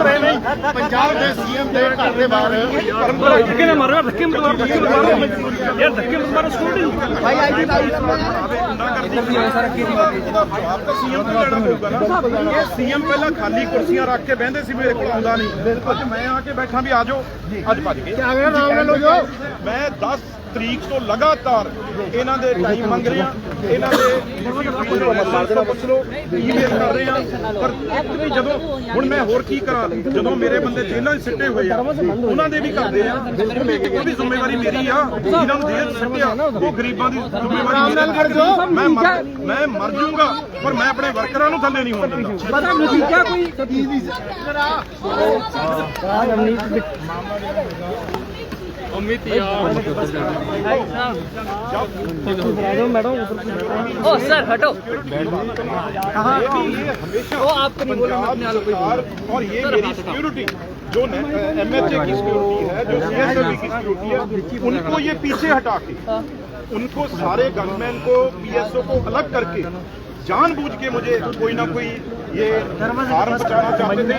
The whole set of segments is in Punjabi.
ਪੰਜਾਬ ਦੇ ਸੀਐਮ ਦੇ ਘਰ ਦੇ ਬਾਹਰ। ਧੱਕੇ ਨਾ ਮਾਰੋ ਯਾਰ, ਧੱਕੇ ਮਤ ਮਾਰੋ ਧੱਕੇ ਮਤ ਮਾਰੋ। ਯਾਰ ਧੱਕੇ ਮਤ ਮਾਰੋ ਸਕੂਟੀ ਭਾਈ ਆਈ ਜੀ ਜਵਾਬ ਤਾਂ ਸੀਐਮ ਨੂੰ ਲੈਣਾ ਪਊਗਾ ਨਾ ਇਹ ਸੀਐਮ ਪਹਿਲਾਂ ਖਾਲੀ ਕੁਰਸੀਆਂ ਰੱਖ ਕੇ ਬਹਿੰਦੇ ਸੀ ਮੇਰੇ ਕੋਲ ਆਉਂਦਾ ਨਹੀਂ। ਅੱਜ ਮੈਂ ਆ ਕੇ ਬੈਠਾ ਵੀ ਆ ਜਾਓ। ਅੱਜ ਭੱਜ ਗਏ। ਆ ਗਿਆ ਨਾਮ ਲੈ ਲਓ ਜੋ ਮੈਂ 10 ਤਰੀਕ ਤੋਂ ਲਗਾਤਾਰ ਇਹਨਾਂ ਦੇ ਟਾਈਮ ਮੰਗ ਰਿਹਾ ਇਹਨਾਂ ਦੇ ਤੋਂ ਪੁੱਛ ਲਓ ਈਮੇਲ ਕਰ ਰਹੇ ਆ ਪਰ ਇੱਕ ਵੀ ਜਦੋਂ ਹੁਣ ਮੈਂ ਹੋਰ ਕੀ ਕਰਾਂ ਜਦੋਂ ਮੇਰੇ ਬੰਦੇ ਜੇਲ੍ਹਾਂ 'ਚ ਸਿੱਟੇ ਹੋਏ ਆ ਉਹਨਾਂ ਦੇ ਵੀ ਕਰਦੇ ਆ। ਉਹ ਵੀ ਜ਼ਿੰਮੇਵਾਰੀ ਮੇਰੀ ਆ ਇਹਨਾਂ ਨੂੰ ਜੇਲ੍ਹ 'ਚ ਸਿੱਟਿਆ ਉਹ ਗਰੀਬਾਂ ਦੀ ਜ਼ਿੰਮੇਵਾਰੀ ਮੇਰੀ ਮੈਂ ਮਰ ਮੈਂ ਮਰ ਜਾਊਂਗਾ ਪਰ ਮੈਂ ਆਪਣੇ ਵਰਕਰਾਂ ਨੂੰ ਥੱਲੇ ਨਹੀਂ ਹੋਣ ਦਿੰਦਾ। ਪਤਾ ਨਤੀਜਾ ਕੋਈ। ओ सर हटो। वो आपको नहीं बोला सरकार और ये मेरी सिक्योरिटी जो एमएचए की सिक्योरिटी है जो सीएसएलवी की सिक्योरिटी है उनको ये पीछे हटा के उनको सारे गनमैन को पीएसओ को अलग करके जानबूझ के मुझे कोई ना कोई ये फार्म बचाना चाहते थे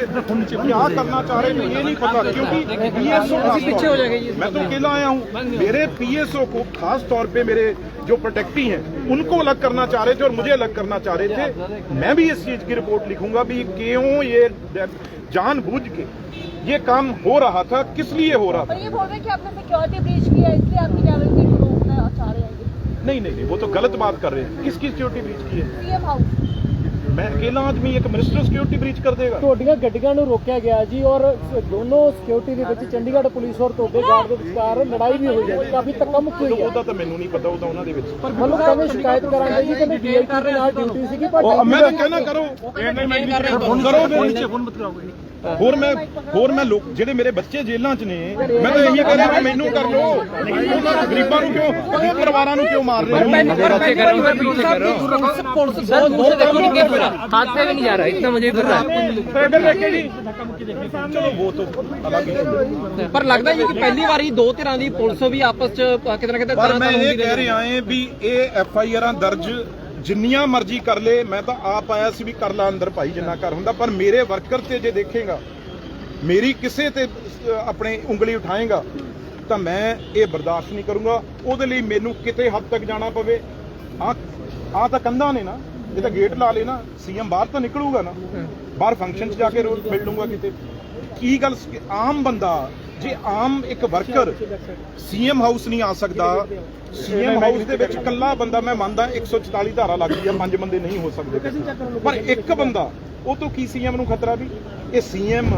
क्या करना चाह रहे थे ये नहीं पता क्योंकि पीएसओ पीछे हो जाएगा मैं तो अकेला आया हूँ। मेरे पीएसओ को खास तौर पे मेरे जो प्रोटेक्टी हैं उनको अलग करना चाह रहे थे और मुझे अलग करना चाह रहे थे। मैं भी इस चीज़ की रिपोर्ट लिखूँगा भी क्यों ये जानबूझ के ये काम हो रहा था किस लिए हो रहा था? ये बोल रहे हैं कि आपने सिक्योरिटी ब्रीच किया है इसलिए आपकी को रोकना चाह रहे हैं नहीं नहीं नहीं वो तो गलत बात कर रहे हैं। किसकी सिक्योरिटी ब्रीच की है? सीएम हाउस ਮੈਂ ਇਕੱਲਾ ਆਦਮੀ ਇੱਕ ਮਿਨਿਸਟਰ ਸਿਕਿਉਰਿਟੀ ਬ੍ਰੀਚ ਕਰ ਦੇਗਾ। ਤੁਹਾਡੀਆਂ ਗੱਡੀਆਂ ਨੂੰ ਰੋਕਿਆ ਗਿਆ ਜੀ ਔਰ ਦੋਨੋਂ ਸਿਕਿਉਰਿਟੀ ਦੇ ਵਿੱਚ ਚੰਡੀਗੜ੍ਹ ਪੁਲਿਸ ਔਰ ਤੁਹਾਡੇ ਗਾਰਡ ਦੇ ਵਿਚਕਾਰ ਲੜਾਈ ਵੀ ਹੋਈ ਹੈ ਕਾਫੀ ਤੱਕਾ ਮੁੱਕ ਹੋਈ ਹੈ। ਉਹਦਾ ਤਾਂ ਮੈਨੂੰ ਨਹੀਂ ਪਤਾ ਉਹਦਾ ਉਹਨਾਂ ਦੇ ਵਿੱਚ। ਪਰ ਮੈਨੂੰ ਕਹਿੰਦੇ ਸ਼ਿਕਾਇਤ ਕਰਾਂਗੇ ਜੀ ਕਹਿੰਦੇ ਡੀਆਈਟੀ ਦੇ ਨਾਲ ਡਿਊਟੀ ਸੀਗੀ ਪਰ ਮੈਂ ਤਾਂ ਕਹਿਣਾ ਕਰੋ ਇਹ ਮੈਂ ਕਰੋ ਕਰੋ ਫੋਨ ਮਤ ਕਰਾਓ ਹੋਰ ਮੈਂ ਹੋਰ ਮੈਂ ਲੋਕ ਜਿਹੜੇ ਮੇਰੇ ਬੱਚੇ ਜੇਲ੍ਹਾਂ 'ਚ ਨੇ ਮੈਂ ਤਾਂ ਇਹੀ ਕਹਿੰਦਾ ਕਿ ਮੈਨੂੰ ਕਰ ਲੋ ਗਰੀਬਾਂ ਨੂੰ ਕਿਉਂ ਪਰਿਵਾਰਾਂ ਨੂੰ ਕਿਉਂ ਮਾਰ ਰਹੇ ਹੋ? ਪੁਲਿਸ ਪੁਲਿਸ ਬਹੁਤ ਦੂਰ ਦੇਖੋ हाथ से भी नहीं जा रहा इतना मुझे पता है ਇਧਰ ਦੇਖੇ ਜੀ ਚਲੋ ਉਹ ਤਾਂ ਅਲੱਗ ਹੀ ਪਰ ਲੱਗਦਾ ਜੀ ਕਿ ਪਹਿਲੀ ਵਾਰੀ ਦੋ ਧਿਰਾਂ ਦੀ ਪੁਲਿਸ ਵੀ ਆਪਸ ਚ ਅ, ਕਿਤੇ ਨਾ ਕਿਤੇ ਪਰ ਤਰ੍ਹਾਂ ਮੈਂ ਤਰ੍ਹਾਂ ਇਹ ਕਹਿ ਰਿਹਾ ਹਾਂ ਵੀ ਇਹ ਐਫ ਆਈ ਆਰਾਂ ਦਰਜ ਜਿੰਨੀਆਂ ਮਰਜ਼ੀ ਕਰ ਲੇ ਮੈਂ ਤਾਂ ਆਪ ਆਇਆ ਸੀ ਵੀ ਕਰ ਲਾ ਅੰਦਰ ਭਾਈ ਜਿੰਨਾ ਕਰ ਹੁੰਦਾ ਪਰ ਮੇਰੇ ਵਰਕਰ ਤੇ ਜੇ ਦੇਖੇਗਾ ਮੇਰੀ ਕਿਸੇ ਤੇ ਅਹ, ਆਪਣੇ ਉਂਗਲੀ ਉਠਾਏਗਾ ਤਾਂ ਮੈਂ ਇਹ ਬਰਦਾਸ਼ਤ ਨਹੀਂ ਕਰੂੰਗਾ ਉਹਦੇ ਲਈ ਮੈਨੂੰ ਕਿਤੇ ਹੱਦ ਤੱਕ ਜਾਣਾ ਪਵੇ ਆ ਆ ਤਾਂ ਕੰਧਾਂ ਨੇ ਨਾ ਇਹ ਤਾਂ ਗੇਟ ਲਾ ਲੇ ਨਾ ਸੀਐਮ ਬਾਹਰ ਤਾਂ ਨਿਕਲੂਗਾ ਨਾ। ਬਾਹਰ ਫੰਕਸ਼ਨ 'ਚ ਜਾ ਕੇ ਰੋਜ਼ ਮਿਲ ਲੂੰਗਾ ਕਿਤੇ। ਕੀ ਗੱਲ ਆਮ ਬੰਦਾ ਜੇ ਆਮ ਇੱਕ ਵਰਕਰ ਸੀਐਮ ਹਾਊਸ ਨਹੀਂ ਆ ਸਕਦਾ ਸੀਐਮ ਹਾਊਸ ਦੇ ਵਿੱਚ ਇਕੱਲਾ ਬੰਦਾ ਮੈਂ ਮੰਨਦਾ 144 ਧਾਰਾ ਲੱਗਦੀ ਆ ਪੰਜ ਬੰਦੇ ਨਹੀਂ ਹੋ ਸਕਦੇ। ਪਰ ਇੱਕ ਬੰਦਾ ਉਹ ਤੋਂ ਕੀ ਸੀਐਮ ਨੂੰ ਖਤਰਾ ਵੀ? ਇਹ ਸੀਐਮ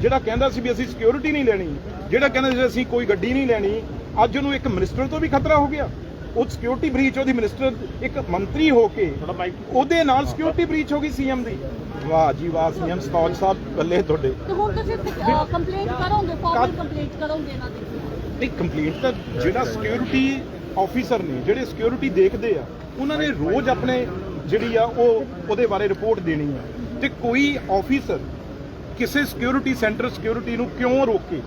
ਜਿਹੜਾ ਕਹਿੰਦਾ ਸੀ ਵੀ ਅਸੀਂ ਸਿਕਿਉਰਿਟੀ ਨਹੀਂ ਲੈਣੀ ਜਿਹੜਾ ਕਹਿੰਦਾ ਸੀ ਅਸੀਂ ਕੋਈ ਗੱਡੀ ਨਹੀਂ ਲੈਣੀ ਅੱਜ ਉਹਨੂੰ ਇੱਕ ਮਿਨਿਸਟਰ ਤੋਂ ਵੀ ਖਤਰਾ ਹੋ ਗਿਆ। ਉਹ ਸਿਕਿਉਰਿਟੀ ਬ੍ਰੀਚ ਉਹਦੀ ਮਿਨਿਸਟਰ ਇੱਕ ਮੰਤਰੀ ਹੋ ਕੇ ਉਹਦੇ ਨਾਲ ਸਿਕਿਉਰਿਟੀ ਬ੍ਰੀਚ ਹੋ ਗਈ ਸੀਐਮ ਦੀ। ਵਾਹ ਜੀ ਵਾਹ ਸੀਐਮ ਸਟੌਜ ਸਾਹਿਬ ਬੱਲੇ ਤੁਹਾਡੇ। ਤੇ ਹੁਣ ਤੁਸੀਂ ਕੰਪਲੇਂਟ ਕਰੋਗੇ ਫਾਰਮਲ ਕੰਪਲੇਂਟ ਕਰੋਗੇ ਇਹਨਾਂ ਦੀ? ਨਹੀਂ ਕੰਪਲੀਟ ਤਾਂ ਜਿਹੜਾ ਸਿਕਿਉਰਿਟੀ ਆਫੀਸਰ ਨੇ ਜਿਹੜੇ ਸਿਕਿਉਰਿਟੀ ਦੇਖਦੇ ਆ ਉਹਨਾਂ ਨੇ ਰੋਜ਼ ਆਪਣੇ ਜਿਹੜੀ ਆ ਉਹ ਉਹਦੇ ਬਾਰੇ ਰਿਪੋਰਟ ਦੇਣੀ ਆ। ਤੇ ਕੋਈ ਆਫੀਸਰ ਕਿਸੇ ਸਿਕਿਉਰਿਟੀ ਸੈਂਟਰ ਸਿਕਿਉਰਿਟੀ ਨੂੰ ਕਿਉਂ ਰੋਕੇ?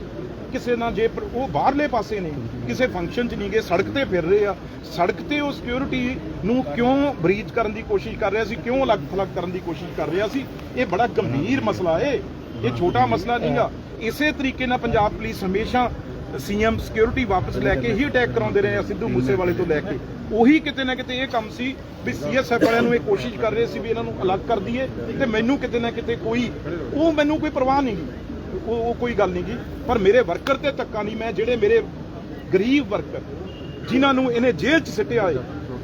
ਕਿਸੇ ਨਾਲ ਜੇ ਉਹ ਬਾਹਰਲੇ ਪਾਸੇ ਨੇ, ਕਿਸੇ ਫੰਕਸ਼ਨ 'ਚ ਨਹੀਂ ਗਏ ਸੜਕ ਤੇ ਫਿਰ ਰਹੇ ਆ। ਸੜਕ ਤੇ ਉਹ ਸਿਕਿਉਰਿਟੀ ਨੂੰ ਕਿਉਂ ਬਰੀਚ ਕਰਨ ਦੀ ਕੋਸ਼ਿਸ਼ ਕਰ ਰਿਹਾ ਸੀ, ਕਿਉਂ ਅਲੱਗ ਥਲੱਗ ਕਰਨ ਦੀ ਕੋਸ਼ਿਸ਼ ਕਰ ਰਿਹਾ ਸੀ, ਇਹ ਬੜਾ ਗੰਭੀਰ ਮਸਲਾ ਏ। ਇਹ ਛੋਟਾ ਮਸਲਾ ਨਹੀਂਗਾ। ਇਸੇ ਤਰੀਕੇ ਨਾਲ ਪੰਜਾਬ ਪੁਲਿਸ ਹਮੇਸ਼ਾ ਸੀਐਮ ਸਿਕਿਉਰਿਟੀ ਵਾਪਸ ਲੈ ਕੇ ਹੀ ਅਟੈਕ ਕਰਾਉਂਦੇ ਰਹੇ ਆ, ਸਿੱਧੂ ਮੂਸੇਵਾਲੇ ਤੋਂ ਲੈ ਕੇ। ਉਹੀ ਕਿਤੇ ਨਾ ਕਿਤੇ ਇਹ ਕੰਮ ਸੀ ਵੀ ਸੀਐਸਐਫ ਵਾਲਿਆਂ ਨੂੰ ਇਹ ਕੋਸ਼ਿਸ਼ ਕਰ ਰਹੇ ਸੀ ਵੀ ਇਹਨਾਂ ਨੂੰ ਅਲੱਗ ਕਰ ਦਈਏ ਤੇ ਮੈਨੂੰ ਕਿਤੇ ਨਾ ਕਿਤੇ ਕੋਈ, ਉਹ ਮੈਨੂੰ ਕੋਈ ਪਰਵਾਹ ਨਹੀਂ। ਉਹ ਉਹ ਕੋਈ ਗੱਲ ਨਹੀਂ ਗੀ। ਪਰ ਮੇਰੇ ਵਰਕਰ ਤੇ ਧੱਕਾ ਨਹੀਂ, ਮੈਂ ਜਿਹੜੇ ਮੇਰੇ ਗਰੀਬ ਵਰਕਰ ਜਿਨ੍ਹਾਂ ਨੂੰ ਇਹਨੇ ਜੇਲ੍ਹ 'ਚ ਸਿੱਟਿਆ ਏ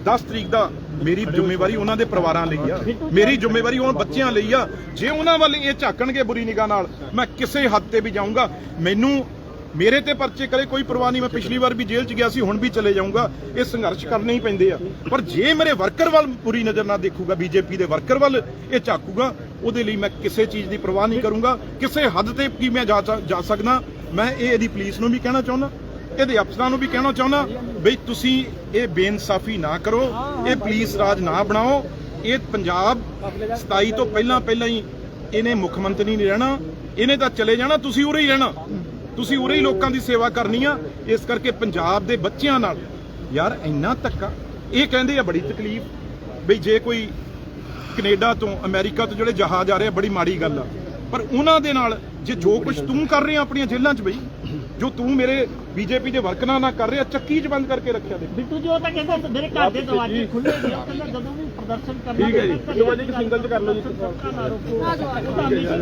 10 ਤਰੀਕ ਦਾ ਮੇਰੀ ਜ਼ਿੰਮੇਵਾਰੀ ਉਹਨਾਂ ਦੇ ਪਰਿਵਾਰਾਂ ਲਈ ਆ। ਮੇਰੀ ਜ਼ਿੰਮੇਵਾਰੀ ਉਹਨਾਂ ਬੱਚਿਆਂ ਲਈ ਆ। ਜੇ ਉਹਨਾਂ ਵੱਲ ਇਹ ਝਾਕਣਗੇ ਬੁਰੀ ਨਿਗਾਹ ਨਾਲ, ਮੈਂ ਕਿਸੇ ਹੱਦ ਤੇ ਵੀ ਜਾਊਂਗਾ। ਮੈਨੂੰ ਮੇਰੇ ਤੇ ਪਰਚੇ ਕਰੇ, ਕੋਈ ਪਰਵਾਹ ਨਹੀਂ। ਮੈਂ ਪਿਛਲੀ ਵਾਰ ਵੀ ਜੇਲ੍ਹ 'ਚ ਗਿਆ ਸੀ, ਹੁਣ ਵੀ ਚਲੇ ਜਾਊਂਗਾ। ਇਹ ਸੰਘਰਸ਼ ਕਰਨੇ ਹੀ ਪੈਂਦੇ ਆ। ਪਰ ਜੇ ਮੇਰੇ ਵਰਕਰ ਵੱਲ ਬੁਰੀ ਨਜ਼ਰ ਨਾਲ ਦੇਖੂਗਾ, ਬੀਜੇਪੀ ਦੇ ਵਰਕਰ ਵੱਲ ਇਹ ਝਾਕੂਗਾ ਉਹਦੇ ਲਈ ਮੈਂ ਕਿਸੇ ਚੀਜ਼ ਦੀ ਪਰਵਾਹ ਨਹੀਂ ਕਰੂੰਗਾ। ਕਿਸੇ ਹੱਦ ਤੇ ਕੀ ਮੈਂ ਜਾ ਜਾ ਸਕਦਾ। ਮੈਂ ਇਹ ਇਹਦੀ ਪੁਲਿਸ ਨੂੰ ਵੀ ਕਹਿਣਾ ਚਾਹੁੰਦਾ। ਇਹਦੇ ਅਫਸਰਾਂ ਨੂੰ ਵੀ ਕਹਿਣਾ ਚਾਹੁੰਦਾ ਬਈ ਤੁਸੀਂ ਇਹ ਬੇਇਨਸਾਫੀ ਨਾ ਕਰੋ। ਇਹ ਪੁਲਿਸ ਰਾਜ ਨਾ ਬਣਾਓ। ਇਹ ਪੰਜਾਬ 27 ਤੋਂ ਪਹਿਲਾਂ ਪਹਿਲਾਂ ਹੀ ਇਹਨੇ ਮੁੱਖ ਮੰਤਰੀ ਨਹੀਂ ਰਹਿਣਾ। ਇਹਨੇ ਤਾਂ ਚਲੇ ਜਾਣਾ। ਤੁਸੀਂ ਉਰੇ ਹੀ ਰਹਿਣਾ। ਤੁਸੀਂ ਉਰੇ ਹੀ ਲੋਕਾਂ ਦੀ ਸੇਵਾ ਕਰਨੀ ਆ। ਇਸ ਕਰਕੇ ਪੰਜਾਬ ਦੇ ਬੱਚਿਆਂ ਨਾਲ ਯਾਰ ਇੰਨਾ ਧੱਕਾ। ਇਹ ਕਹਿੰਦੇ ਆ ਬੜੀ ਤਕਲੀਫ। ਬਈ ਜੇ ਕੋਈ ਕੈਨੇਡਾ ਤੋਂ ਅਮਰੀਕਾ ਤੋਂ ਜਿਹੜੇ ਜਹਾਜ਼ ਆ ਰਹੇ ਬੜੀ ਮਾੜੀ ਗੱਲ ਆ। ਪਰ ਉਹਨਾਂ ਦੇ ਨਾਲ ਜੇ ਜੋ ਕੁਝ ਤੂੰ ਕਰ ਰਿਹਾ ਆਪਣੀਆਂ ਜੇਲ੍ਹਾਂ 'ਚ ਬਈ ਜੋ ਤੂੰ ਮੇਰੇ ਬੀਜੇਪੀ ਦੇ ਵਰਕਰਾਂ ਨਾਲ ਕਰ ਰਿਹਾ ਚੱਕੀ 'ਚ ਬੰਦ ਕਰਕੇ ਰੱਖਿਆ ਦੇ ਬਿੱਟੂ ਜੀ ਉਹ ਤਾਂ ਕਹਿੰਦਾ ਮੇਰੇ ਘਰ ਦੇ ਦਰਵਾਜ਼ੇ ਖੁੱਲੇ ਨੇ ਉਹ ਕਹਿੰਦਾ ਜਦੋਂ ਵੀ ਪ੍ਰਦਰਸ਼ਨ ਕਰਨਾ ਠੀਕ ਹੈ ਜੀ। ਦਰਵਾਜ਼ੇ ਇੱਕ ਸਿੰਗਲ ਚ ਕਰ ਲਓ ਜੀ।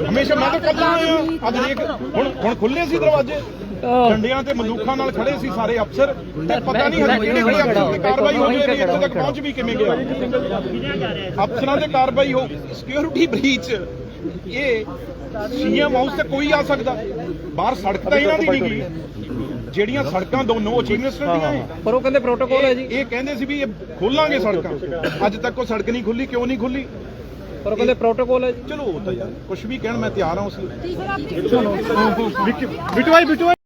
ਹਮੇਸ਼ਾ ਮੈਂ ਤਾਂ ਕਰਦਾ ਆਇਆ ਅੱਜ ਦੇਖ ਹੁਣ ਹੁਣ ਖੁੱਲੇ ਸੀ ਦਰਵਾਜ਼ੇ। ਡੰਡਿਆਂ ਤੇ ਮਲੂਖਾਂ ਨਾਲ ਖੜੇ ਸੀ ਸਾਰੇ ਅਫਸਰ ਤੇ ਪਤਾ ਨਹੀਂ ਹਜੇ ਕਿਹੜੇ ਕਿਹੜੇ ਅਫਸਰ ਤੇ ਕਾਰਵਾਈ ਹੋ ਰਹੀ ਹੈ ਇੱਥੇ ਤੱਕ ਪਹੁੰਚ ਵੀ ਕਿਵੇਂ ਗਿਆ। ਅਫਸਰਾਂ ਤੇ ਕਾਰਵਾਈ ਹੋ ਸਿਕਿਉਰਿਟੀ ਬ੍ਰੀਚ ਇਹ ਸੀਐਮ ਹਾਊਸ ਤੇ ਕੋਈ ਆ ਸਕਦਾ। ਬਾਹਰ ਸੜਕ ਤਾਂ ਇਹਨਾਂ ਦੀ ਨਹੀਂ ਗਈ ਜਿਹੜੀਆਂ ਸੜਕਾਂ ਦੋਨੋਂ ਚੀਫ ਮਿਨਿਸਟਰ ਦੀਆਂ ਹੈ। ਪਰ ਉਹ ਕਹਿੰਦੇ ਪ੍ਰੋਟੋਕੋਲ ਹੈ ਜੀ। ਇਹ ਕਹਿੰਦੇ ਸੀ ਵੀ ਇਹ ਖੋਲਾਂਗੇ ਸੜਕਾਂ। ਅੱਜ ਤੱਕ ਉਹ ਸੜਕ ਨਹੀਂ ਖੁੱਲੀ ਕਿਉਂ ਨਹੀਂ ਖੁੱਲੀ? ਪਰ ਉਹ ਕਹਿੰਦੇ ਪ੍ਰੋਟੋਕੋਲ ਹੈ ਚਲੋ ਉਹ ਤਾਂ ਯਾਰ ਕੁਝ ਵੀ ਕਹਿਣ ਮੈਂ ਤਿਆਰ ਹਾਂ ਉਸ ਲਈ। ਬਿਟਵਾਈ ਬਿਟਵਾਈ